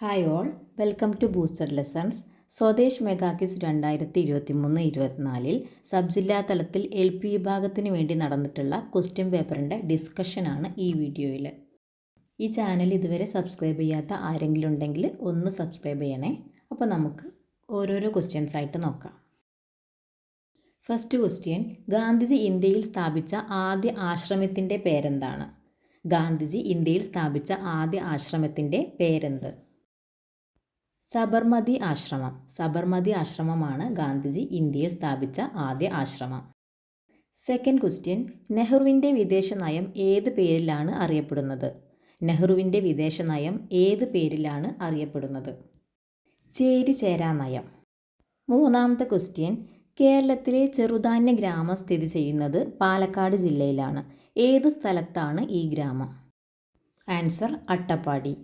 Hi all welcome to booster lessons Swadesh mega quiz രണ്ടായിരത്തി ഇരുപത്തി മൂന്ന് ഇരുപത്തിനാലിൽ സബ് ജില്ലാ തലത്തിൽ എൽ പി വിഭാഗത്തിന് വേണ്ടി നടന്നിട്ടുള്ള ക്വസ്റ്റ്യൻ പേപ്പറിന്റെ ഡിസ്കഷനാണ് ഈ വീഡിയോയിൽ ഈ ചാനൽ ഇതുവരെ സബ്സ്ക്രൈബ് ചെയ്യാത്ത ആരെങ്കിലും ഉണ്ടെങ്കിൽ ഒന്ന് സബ്സ്ക്രൈബ് ചെയ്യണേ. അപ്പോൾ നമുക്ക് ഓരോരോ ക്വസ്റ്റ്യൻസ് ആയിട്ട് നോക്കാം. ഫസ്റ്റ് ക്വസ്റ്റ്യൻ ഗാന്ധിജി ഇന്ത്യയിൽ സ്ഥാപിച്ച ആദ്യ ആശ്രമത്തിന്റെ പേരെന്താണ്? ഗാന്ധിജി ഇന്ത്യയിൽ സ്ഥാപിച്ച ആദ്യ ആശ്രമത്തിന്റെ പേരെന്ത്? സബർമതി ആശ്രമം. സബർമതി ആശ്രമമാണ് ഗാന്ധിജി ഇന്ത്യയിൽ സ്ഥാപിച്ച ആദ്യ ആശ്രമം. സെക്കൻഡ് ക്വസ്റ്റ്യൻ നെഹ്റുവിന്റെ വിദേശ നയം ഏത് പേരിലാണ് അറിയപ്പെടുന്നത്? നെഹ്റുവിന്റെ വിദേശ നയം ഏത് പേരിലാണ് അറിയപ്പെടുന്നത്? ചേരിചേരാ നയം. മൂന്നാമത്തെ ക്വസ്റ്റ്യൻ കേരളത്തിലെ ചെറുധാന്യ ഗ്രാമം സ്ഥിതി ചെയ്യുന്നത് പാലക്കാട് ജില്ലയിലാണ്. ഏത് സ്ഥലത്താണ് ഈ ഗ്രാമം? ആൻസർ അട്ടപ്പാടി.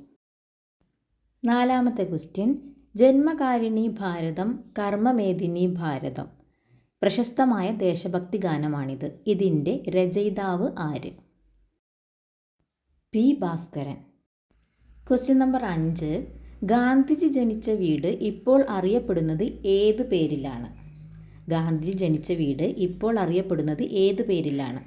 നാലാമത്തെ ക്വസ്റ്റ്യൻ. ജന്മകാരിണി ഭാരതം കർമ്മമേദിനി ഭാരതം. പ്രശസ്തമായ ദേശഭക്തി ഗാനമാണിത്. ഇതിന്റെ രചയിതാവ് ആര്? പി. ഭാസ്കരൻ. ക്വസ്റ്റ്യൻ നമ്പർ അഞ്ച്. ഗാന്ധിജി ജനിച്ച വീട് ഇപ്പോൾ അറിയപ്പെടുന്നത് ഏത് പേരിലാണ്? ഗാന്ധിജി ജനിച്ച വീട് ഇപ്പോൾ അറിയപ്പെടുന്നത് ഏത് പേരിലാണ്?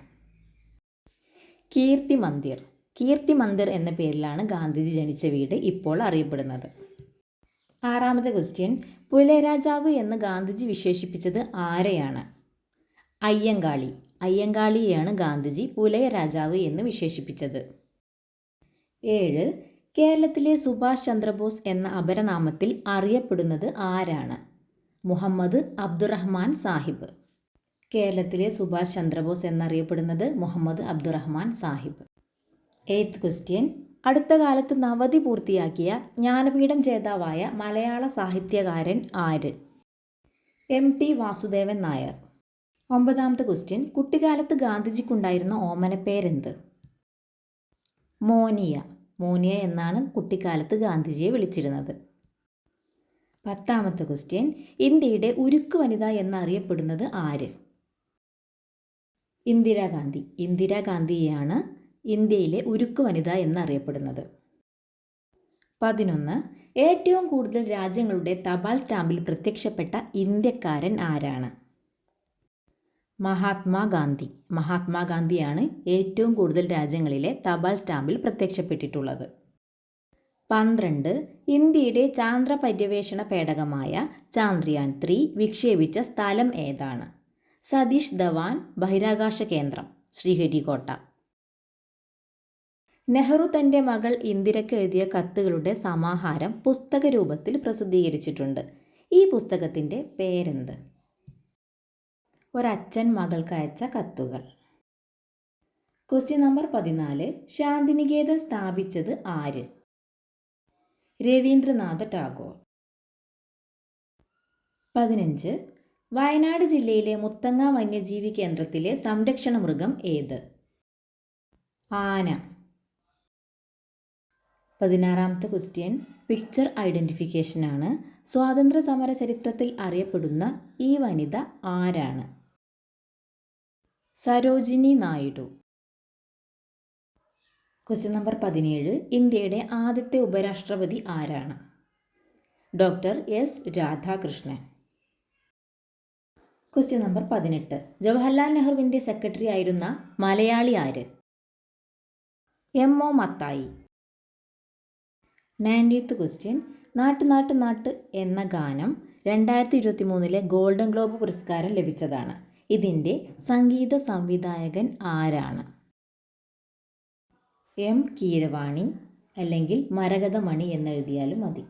കീർത്തി മന്ദിർ. കീർത്തി മന്ദിർ എന്ന പേരിലാണ് ഗാന്ധിജി ജനിച്ച വീട് ഇപ്പോൾ അറിയപ്പെടുന്നത്. ആറാമത്തെ ക്വസ്റ്റ്യൻ പുലരാജാവ് എന്ന് ഗാന്ധിജി വിശേഷിപ്പിച്ചത് ആരെയാണ്? അയ്യങ്കാളി. അയ്യങ്കാളിയെയാണ് ഗാന്ധിജി പുലയ രാജാവ് എന്ന് വിശേഷിപ്പിച്ചത്. ഏഴ് കേരളത്തിലെ സുഭാഷ് ചന്ദ്രബോസ് എന്ന അപരനാമത്തിൽ അറിയപ്പെടുന്നത് ആരാണ്? മുഹമ്മദ് അബ്ദുറഹ്മാൻ സാഹിബ്. കേരളത്തിലെ സുഭാഷ് ചന്ദ്രബോസ് എന്നറിയപ്പെടുന്നത് മുഹമ്മദ് അബ്ദുറഹ്മാൻ സാഹിബ്. Eighth question. അടുത്ത കാലത്ത് നവതി പൂർത്തിയാക്കിയ ജ്ഞാനപീഠം ജേതാവായ മലയാള സാഹിത്യകാരൻ ആര്? M T Vasudevan Nair. ഒമ്പതാമത്തെ ക്വസ്റ്റ്യൻ. കുട്ടിക്കാലത്ത് ഗാന്ധിജിക്കുണ്ടായിരുന്ന ഓമനപ്പേരെന്ത് മോനിയ. മോനിയ എന്നാണ് കുട്ടിക്കാലത്ത് ഗാന്ധിജിയെ വിളിച്ചിരുന്നത്. പത്താമത്തെ ക്വസ്റ്റ്യൻ. ഇന്ത്യയുടെ ഉരുക്ക് വനിത എന്നറിയപ്പെടുന്നത് ആര്? ഇന്ദിരാഗാന്ധി. ഇന്ദിരാഗാന്ധിയെയാണ് ഇന്ത്യയിലെ ഉരുക്ക് വനിത എന്നറിയപ്പെടുന്നത്. പതിനൊന്ന്. ഏറ്റവും കൂടുതൽ രാജ്യങ്ങളുടെ തപാൽ സ്റ്റാമ്പിൽ പ്രത്യക്ഷപ്പെട്ട ഇന്ത്യക്കാരൻ ആരാണ്? മഹാത്മാഗാന്ധി. മഹാത്മാഗാന്ധിയാണ് ഏറ്റവും കൂടുതൽ രാജ്യങ്ങളിലെ തപാൽ സ്റ്റാമ്പിൽ പ്രത്യക്ഷപ്പെട്ടിട്ടുള്ളത്. പന്ത്രണ്ട്. ഇന്ത്യയുടെ ചാന്ദ്ര പര്യവേഷണ പേടകമായ ചാന്ദ്രയാൻ ത്രീ വിക്ഷേപിച്ച സ്ഥലം ഏതാണ്? സതീഷ് ധവാൻ ബഹിരാകാശ കേന്ദ്രം ശ്രീഹരികോട്ട. നെഹ്റു തന്റെ മകൾ ഇന്ദിരയ്ക്ക് എഴുതിയ കത്തുകളുടെ സമാഹാരം പുസ്തക രൂപത്തിൽ പ്രസിദ്ധീകരിച്ചിട്ടുണ്ട്. ഈ പുസ്തകത്തിന്റെ പേരെന്ത്? ഒരച്ഛൻ മകൾക്ക് അയച്ച കത്തുകൾ. ക്വസ്റ്റ്യൻ നമ്പർ പതിനാല്. ശാന്തിനികേതൻ സ്ഥാപിച്ചത് ആര്? രവീന്ദ്രനാഥ ടാഗോർ. പതിനഞ്ച്. വയനാട് ജില്ലയിലെ മുത്തങ്ങ വന്യജീവി കേന്ദ്രത്തിലെ സംരക്ഷണ മൃഗം ഏത്? ആന. പതിനാറാമത്തെ ക്വസ്റ്റ്യൻ. പിക്ചർ ഐഡന്റിഫിക്കേഷനാണ് സ്വാതന്ത്ര്യ സമര ചരിത്രത്തിൽ അറിയപ്പെടുന്ന ഈ വനിത ആരാണ്? സരോജിനി നായിഡു. ക്വസ്റ്റ്യൻ നമ്പർ പതിനേഴ്. ഇന്ത്യയുടെ ആദ്യത്തെ ഉപരാഷ്ട്രപതി ആരാണ്? Doctor S Radhakrishnan. Question number പതിനെട്ട്. ജവഹർലാൽ നെഹ്റുവിന്റെ സെക്രട്ടറി ആയിരുന്ന മലയാളി ആര്? M O Mathai. Nineteenth question നാട്ട് നാട്ട് നാട്ട് എന്ന ഗാനം രണ്ടായിരത്തി ഇരുപത്തി മൂന്നിലെ ഗോൾഡൻ ഗ്ലോബ് പുരസ്കാരം ലഭിച്ചതാണ്. ഇതിന്റെ സംഗീത സംവിധായകൻ ആരാണ്? എം. കീരവാണി അല്ലെങ്കിൽ മരകതമണി എന്നെഴുതിയാലും മതി.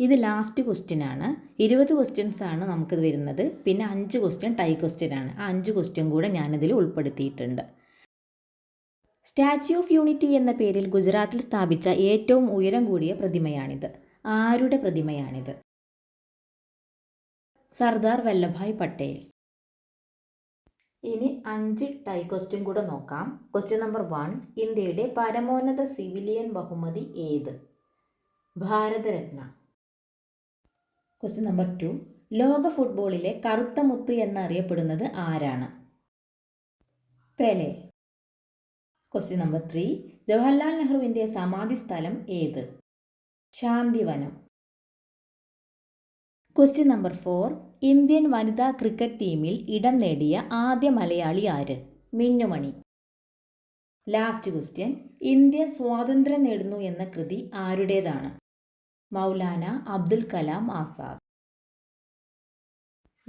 ഇത് ലാസ്റ്റ് ക്വസ്റ്റ്യൻ ആണ്. ഇരുപത് ക്വസ്റ്റ്യൻസ് ആണ് നമുക്കിത് വരുന്നത്. പിന്നെ അഞ്ച് ക്വസ്റ്റ്യൻ ടൈ ക്വസ്റ്റ്യൻ ആണ്. ആ അഞ്ച് ക്വസ്റ്റ്യൻ കൂടെ ഞാനിതിൽ ഉൾപ്പെടുത്തിയിട്ടുണ്ട്. സ്റ്റാച്യു ഓഫ് യൂണിറ്റി എന്ന പേരിൽ ഗുജറാത്തിൽ സ്ഥാപിച്ച ഏറ്റവും ഉയരം കൂടിയ പ്രതിമയാണിത്. ആരുടെ പ്രതിമയാണിത്? സർദാർ വല്ലഭായ് പട്ടേൽ. ഇനി അഞ്ച് ടൈ ക്വസ്റ്റ്യൻ കൂടെ നോക്കാം. ക്വസ്റ്റ്യൻ നമ്പർ വൺ ഇന്ത്യയുടെ പരമോന്നത സിവിലിയൻ ബഹുമതി ഏത്? ഭാരതരത്ന. ക്വസ്റ്റ്യൻ നമ്പർ ടു ലോക ഫുട്ബോളിലെ കറുത്ത മുത്ത് എന്നറിയപ്പെടുന്നത് ആരാണ്? Pele. Question number three Jawaharlal നെഹ്റുവിന്റെ സമാധി സ്ഥലം ഏത്? Shantivanam. Question number four Indian വനിതാ ക്രിക്കറ്റ് ടീമിൽ ഇടം നേടിയ ആദ്യ മലയാളി ആര്? മിന്നുമണി. ലാസ്റ്റ് ക്വസ്റ്റ്യൻ ഇന്ത്യ സ്വാതന്ത്ര്യം നേടുന്നു എന്ന കൃതി ആരുടേതാണ്? മൗലാന അബ്ദുൽ കലാം ആസാദ്.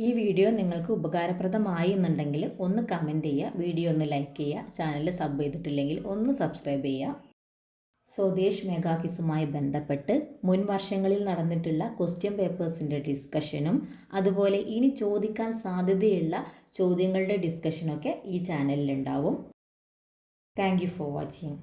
ഈ വീഡിയോ നിങ്ങൾക്ക് ഉപകാരപ്രദമായി എന്നുണ്ടെങ്കിൽ ഒന്ന് കമന്റ് ചെയ്യുക വീഡിയോ ഒന്ന് ലൈക്ക് ചെയ്യുക ചാനൽ സബ് ചെയ്തിട്ടില്ലെങ്കിൽ ഒന്ന് സബ്സ്ക്രൈബ് ചെയ്യുക. സ്വദേശ് മെഗാക്കിസുമായി ബന്ധപ്പെട്ട് മുൻ വർഷങ്ങളിൽ നടന്നിട്ടുള്ള ക്വസ്റ്റ്യൻ പേപ്പേഴ്സിന്റെ ഡിസ്കഷനും അതുപോലെ ഇനി ചോദിക്കാൻ സാധ്യതയുള്ള ചോദ്യങ്ങളുടെ ഡിസ്കഷനൊക്കെ ഈ ചാനലിലുണ്ടാവും താങ്ക് ഫോർ വാച്ചിങ്